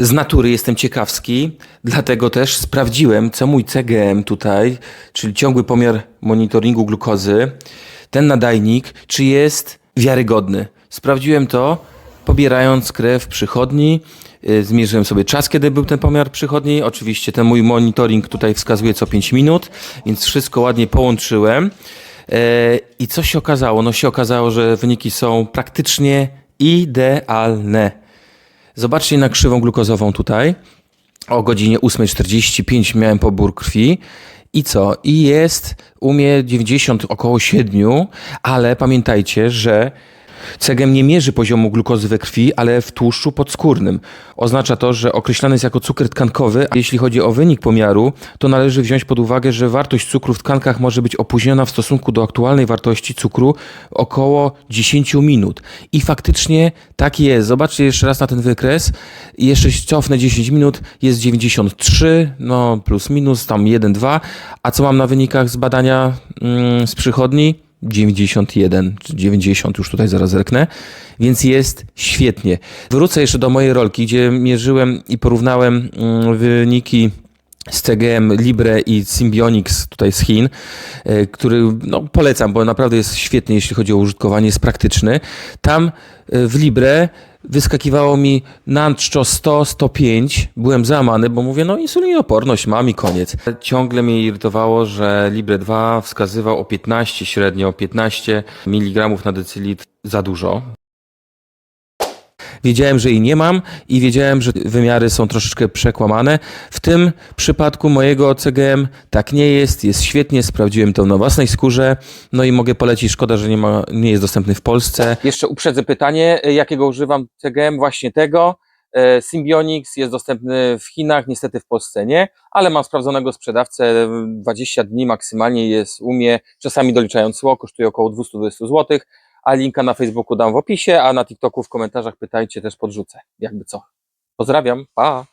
Z natury jestem ciekawski, dlatego też sprawdziłem, co mój CGM tutaj, czyli ciągły pomiar monitoringu glukozy, ten nadajnik, czy jest wiarygodny. Sprawdziłem to, pobierając krew przychodni, y, zmierzyłem sobie czas, kiedy był ten pomiar przychodni. Oczywiście ten mój monitoring tutaj wskazuje co 5 minut, więc wszystko ładnie połączyłem. E, I co się okazało? No się okazało, że wyniki są praktycznie idealne. Zobaczcie na krzywą glukozową tutaj. O godzinie 8.45 miałem pobór krwi. I co? I jest u mnie 90, około 7, ale pamiętajcie, że CGM nie mierzy poziomu glukozy we krwi, ale w tłuszczu podskórnym. Oznacza to, że określany jest jako cukier tkankowy, a jeśli chodzi o wynik pomiaru, to należy wziąć pod uwagę, że wartość cukru w tkankach może być opóźniona w stosunku do aktualnej wartości cukru około 10 minut. I faktycznie tak jest. Zobaczcie jeszcze raz na ten wykres. Jeszcze cofnę 10 minut, jest 93, no plus minus, tam 1, 2. A co mam na wynikach z badania mm, z przychodni? 91 czy 90, już tutaj zaraz zerknę, więc jest świetnie. Wrócę jeszcze do mojej rolki, gdzie mierzyłem i porównałem mm, wyniki z CGM Libre i Symbionics tutaj z Chin, e, który no, polecam, bo naprawdę jest świetny, jeśli chodzi o użytkowanie, jest praktyczny. Tam e, w Libre wyskakiwało mi na czczo 100, 105. Byłem załamany, bo mówię, no insulinooporność mam i koniec. Ciągle mnie irytowało, że Libre 2 wskazywał o 15 średnio, 15 mg na decylitr za dużo. Wiedziałem, że jej nie mam i wiedziałem, że wymiary są troszeczkę przekłamane. W tym przypadku mojego CGM tak nie jest, jest świetnie, sprawdziłem to na własnej skórze, no i mogę polecić, szkoda, że nie, ma, nie jest dostępny w Polsce. Jeszcze uprzedzę pytanie, jakiego używam CGM? Właśnie tego. E, Symbionics jest dostępny w Chinach, niestety w Polsce nie, ale mam sprawdzonego sprzedawcę, 20 dni maksymalnie jest u mnie, czasami doliczając cło, kosztuje około 220 zł, a linka na Facebooku dam w opisie, a na TikToku w komentarzach pytajcie, też podrzucę, jakby co. Pozdrawiam, pa!